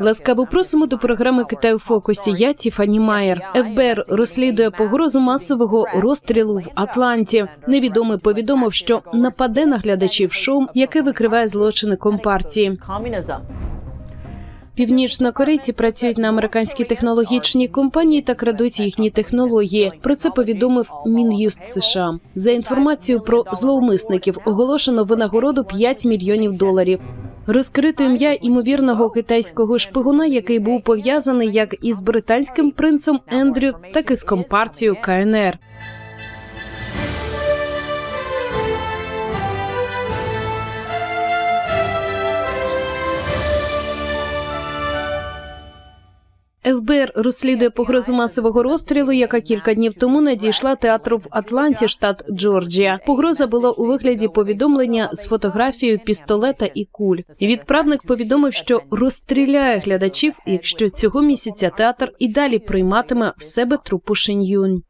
Ласкаво просимо до програми Китай у фокусі. Я Тіфані Майер. ФБР розслідує погрозу масового розстрілу в Атланті. Невідомий повідомив, що нападе на глядачів шоу, яке викриває злочини компартії. Північнокорейці працюють на американські технологічні компанії та крадуть їхні технології. Про це повідомив Мін'юст США. За інформацією про зловмисників оголошено винагороду 5 мільйонів доларів. Розкрито ім'я імовірного китайського шпигуна, який був пов'язаний як із британським принцем Ендрю, так і з компартією КНР. ФБР розслідує погрозу масового розстрілу, яка кілька днів тому надійшла театру в Атланті, штат Джорджія. Погроза була у вигляді повідомлення з фотографією пістолета і куль. Відправник повідомив, що розстріляє глядачів, якщо цього місяця театр і далі прийматиме в себе трупу Шин'юнь.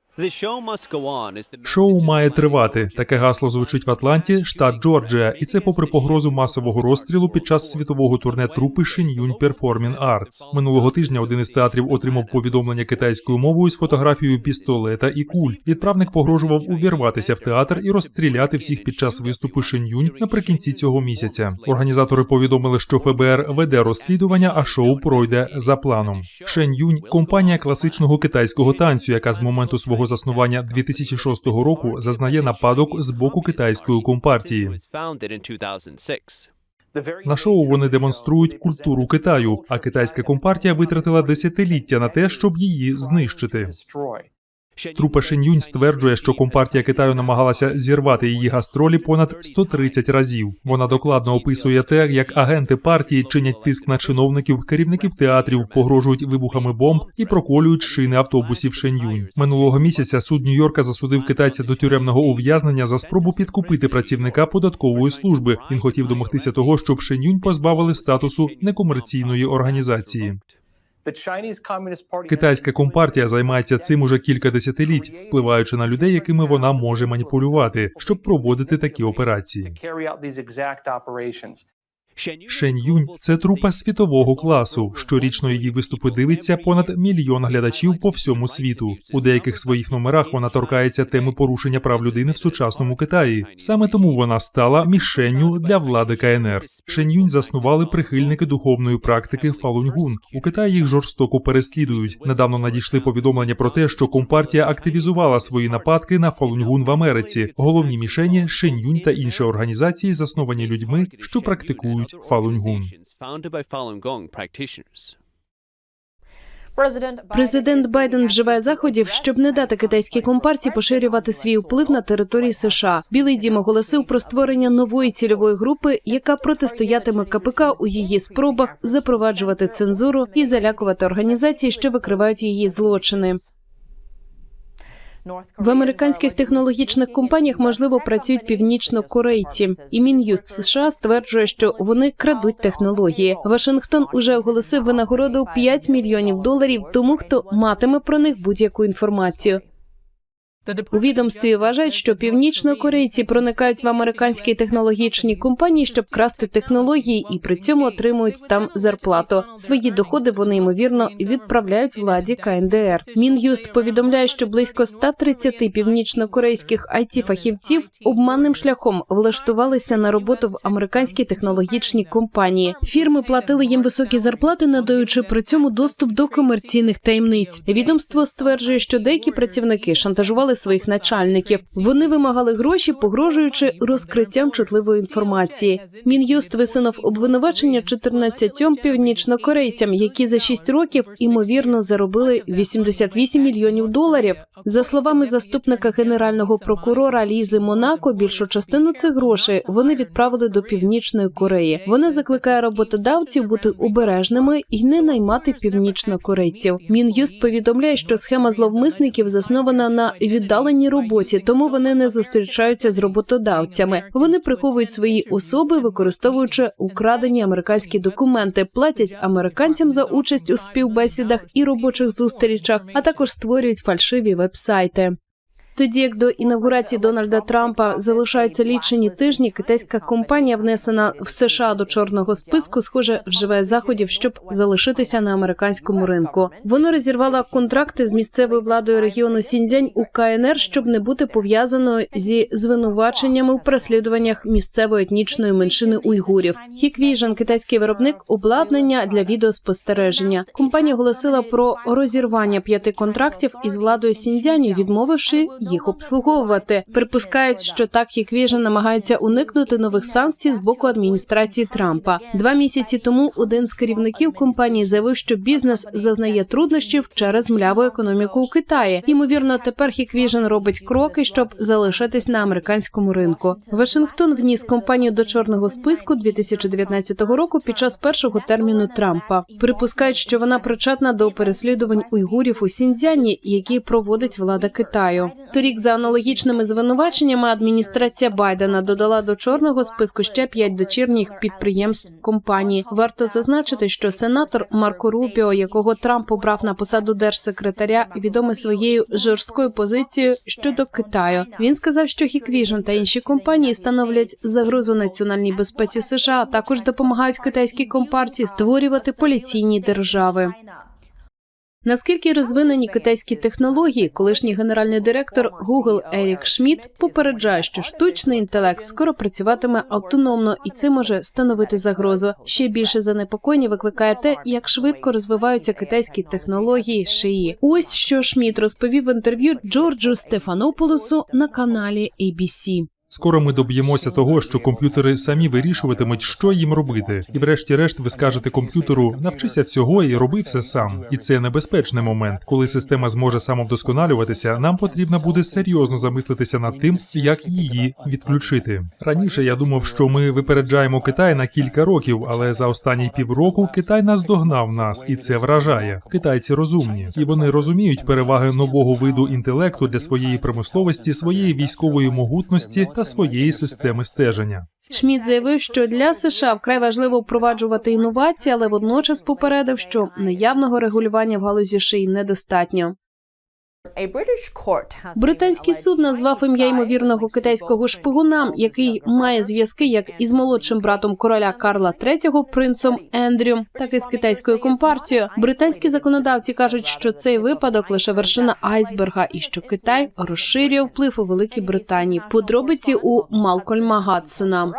Шоу має тривати. Таке гасло звучить в Атланті, штат Джорджія, і це попри погрозу масового розстрілу під час світового турне трупи Шин'юнь Performing Arts. Минулого тижня один із театрів отримав повідомлення китайською мовою з фотографією пістолета і куль. Відправник погрожував увірватися в театр і розстріляти всіх під час виступу Шин'юнь наприкінці цього місяця. Організатори повідомили, що ФБР веде розслідування, а шоу пройде за планом. Шен'юнь – компанія класичного китайського танцю, яка з моменту свого заснування 2006 року зазнає нападок з боку китайської компартії. На шоу вони демонструють культуру Китаю, а китайська компартія витратила десятиліття на те, щоб її знищити. Трупа Шин'юнь стверджує, що компартія Китаю намагалася зірвати її гастролі понад 130 разів. Вона докладно описує те, як агенти партії чинять тиск на чиновників, керівників театрів, погрожують вибухами бомб і проколюють шини автобусів Шин'юнь. Минулого місяця суд Нью-Йорка засудив китайця до тюремного ув'язнення за спробу підкупити працівника податкової служби. Він хотів домогтися того, щоб Шин'юнь позбавили статусу некомерційної організації. Китайська компартія займається цим уже кілька десятиліть, впливаючи на людей, якими вона може маніпулювати, щоб проводити такі операції. Шень Юнь – це трупа світового класу. Щорічно її виступи дивиться понад мільйон глядачів по всьому світу. У деяких своїх номерах вона торкається теми порушення прав людини в сучасному Китаї. Саме тому вона стала мішенню для влади КНР. Шень Юнь заснували прихильники духовної практики Фалуньгун. У Китаї їх жорстоко переслідують. Недавно надійшли повідомлення про те, що компартія активізувала свої нападки на Фалуньгун в Америці. Головні мішені Шень Юнь та інші організації, засновані людьми, що практикують Фалуньгун. Президент Байден вживає заходів, щоб не дати китайській компартії поширювати свій вплив на території США. Білий дім оголосив про створення нової цільової групи, яка протистоятиме КПК у її спробах запроваджувати цензуру і залякувати організації, що викривають її злочини. В американських технологічних компаніях можливо працюють північно-корейці, і мін'юст США стверджує, що вони крадуть технології. Вашингтон уже оголосив винагороду 5 мільйонів доларів тому, хто матиме про них будь-яку інформацію. У відомстві вважають, що північно-корейці проникають в американські технологічні компанії, щоб красти технології, і при цьому отримують там зарплату. Свої доходи вони ймовірно відправляють владі КНДР. Мін'юст повідомляє, що близько 130 північно-корейських it фахівців обманним шляхом влаштувалися на роботу в американські технологічні компанії. Фірми платили їм високі зарплати, надаючи при цьому доступ до комерційних таємниць. Відомство стверджує, що деякі працівники шантажували своїх начальників. Вони вимагали гроші, погрожуючи розкриттям чутливої інформації. Мін'юст висунув обвинувачення 14 північнокорейцям, які за 6 років імовірно заробили 88 мільйонів доларів. За словами заступника генерального прокурора Лізи Монако, більшу частину цих грошей вони відправили до північної Кореї. Вона закликає роботодавців бути обережними і не наймати північнокорейців. Мін'юст повідомляє, що схема зловмисників заснована на віддаленій роботі, тому вони не зустрічаються з роботодавцями. Вони приховують свої особи, використовуючи украдені американські документи, платять американцям за участь у співбесідах і робочих зустрічах, а також створюють фальшиві вебсайти. Тоді як до інавгурації Дональда Трампа залишаються лічені тижні, китайська компанія, внесена в США до чорного списку, схоже, вживає заходів, щоб залишитися на американському ринку. Вона розірвала контракти з місцевою владою регіону Сіньцзянь у КНР, щоб не бути пов'язаною зі звинуваченнями у переслідуваннях місцевої етнічної меншини уйгурів. Hikvision – китайський виробник обладнання для відеоспостереження. Компанія оголосила про розірвання п'яти контрактів із владою Сіньцзяню, відмовивши їх обслуговувати. Припускають, що так Hikvision намагається уникнути нових санкцій з боку адміністрації Трампа. Два місяці тому один з керівників компанії заявив, що бізнес зазнає труднощів через мляву економіку у Китаї. Ймовірно, тепер Hikvision робить кроки, щоб залишитись на американському ринку. Вашингтон вніс компанію до чорного списку 2019 року під час першого терміну Трампа. Припускають, що вона причетна до переслідувань уйгурів у Сіньцзяні, які проводить влада Китаю. Торік за аналогічними звинуваченнями адміністрація Байдена додала до чорного списку ще п'ять дочірніх підприємств компанії. Варто зазначити, що сенатор Марко Рубіо, якого Трамп обрав на посаду держсекретаря, відомий своєю жорсткою позицією щодо Китаю. Він сказав, що Hikvision та інші компанії становлять загрозу національній безпеці США, а також допомагають китайській компартії створювати поліційні держави. Наскільки розвинені китайські технології, колишній генеральний директор Google Ерік Шмідт попереджає, що штучний інтелект скоро працюватиме автономно, і це може становити загрозу. Ще більше занепокоєння викликає те, як швидко розвиваються китайські технології шиї. Ось що Шмідт розповів в інтерв'ю Джорджу Стефанополосу на каналі ABC. Скоро ми доб'ємося того, що комп'ютери самі вирішуватимуть, що їм робити, і врешті-решт ви скажете комп'ютеру навчися всього і роби все сам. І це небезпечний момент. Коли система зможе самовдосконалюватися, нам потрібно буде серйозно замислитися над тим, як її відключити. Раніше я думав, що ми випереджаємо Китай на кілька років, але за останні півроку Китай наздогнав нас, і це вражає. Китайці розумні, і вони розуміють переваги нового виду інтелекту для своєї промисловості, своєї військової могутності та своєї системи стеження. Шміт заявив, що для США вкрай важливо впроваджувати інновації, але водночас попередив, що наявного регулювання в галузі шиї недостатньо. Британський суд назвав ім'я ймовірного китайського шпигуна, який має зв'язки як із молодшим братом короля Карла III, принцем Ендрю, так і з китайською компартією. Британські законодавці кажуть, що цей випадок лише вершина айсберга, і що Китай розширює вплив у Великій Британії. Подробиці у Малкольма Гадсона.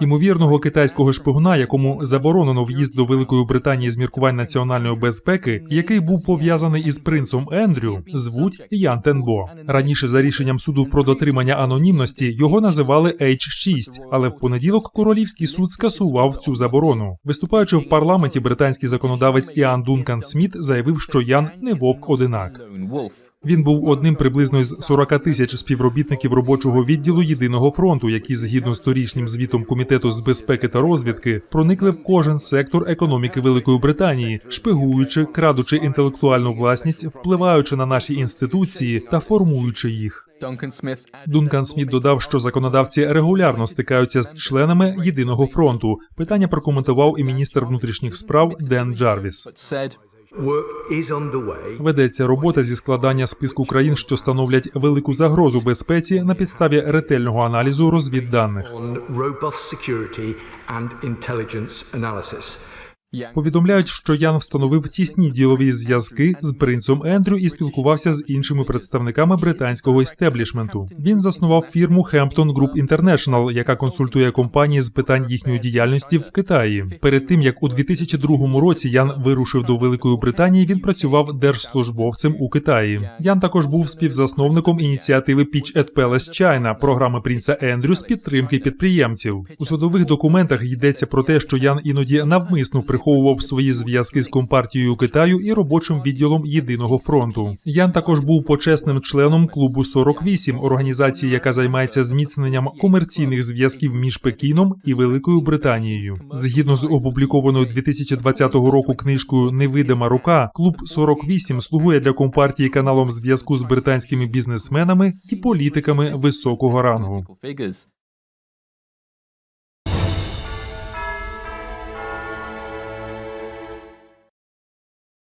Імовірного китайського шпигуна, якому заборонено в'їзд до Великої Британії з міркувань національної безпеки, який був пов'язаний із принцем Ендрю, звуть Ян Тенбо. Раніше за рішенням суду про дотримання анонімності його називали H6, але в понеділок королівський суд скасував цю заборону. Виступаючи в парламенті, британський законодавець Іан Дункан Сміт заявив, що Ян не вовк одинак. Він був одним приблизно з 40 тисяч співробітників робочого відділу єдиного фронту, які згідно з торічнім звітом комітету з безпеки та розвідки проникли в кожен сектор економіки Великої Британії, шпигуючи, крадучи інтелектуальну власність, впливаючи на наші інституції та формуючи їх. Дункан Сміт додав, що законодавці регулярно стикаються з членами єдиного фронту. Питання прокоментував і міністр внутрішніх справ Ден Джарвіс. Ведеться робота зі складання списку країн, що становлять велику загрозу безпеці на підставі ретельного аналізу розвідданих. Повідомляють, що Ян встановив тісні ділові зв'язки з принцем Ендрю і спілкувався з іншими представниками британського істеблішменту. Він заснував фірму Hampton Group International, яка консультує компанії з питань їхньої діяльності в Китаї. Перед тим як у 2002 році Ян вирушив до Великої Британії, він працював держслужбовцем у Китаї. Ян також був співзасновником ініціативи Pitch at Palace China, програми принца Ендрю з підтримки підприємців. У судових документах йдеться про те, що Ян іноді навмисно приховував свої зв'язки з компартією Китаю і робочим відділом єдиного фронту. Ян також був почесним членом клубу 48, організації, яка займається зміцненням комерційних зв'язків між Пекіном і Великою Британією. Згідно з опублікованою 2020 року книжкою Невидима рука, клуб 48 слугує для компартії каналом зв'язку з британськими бізнесменами і політиками високого рангу.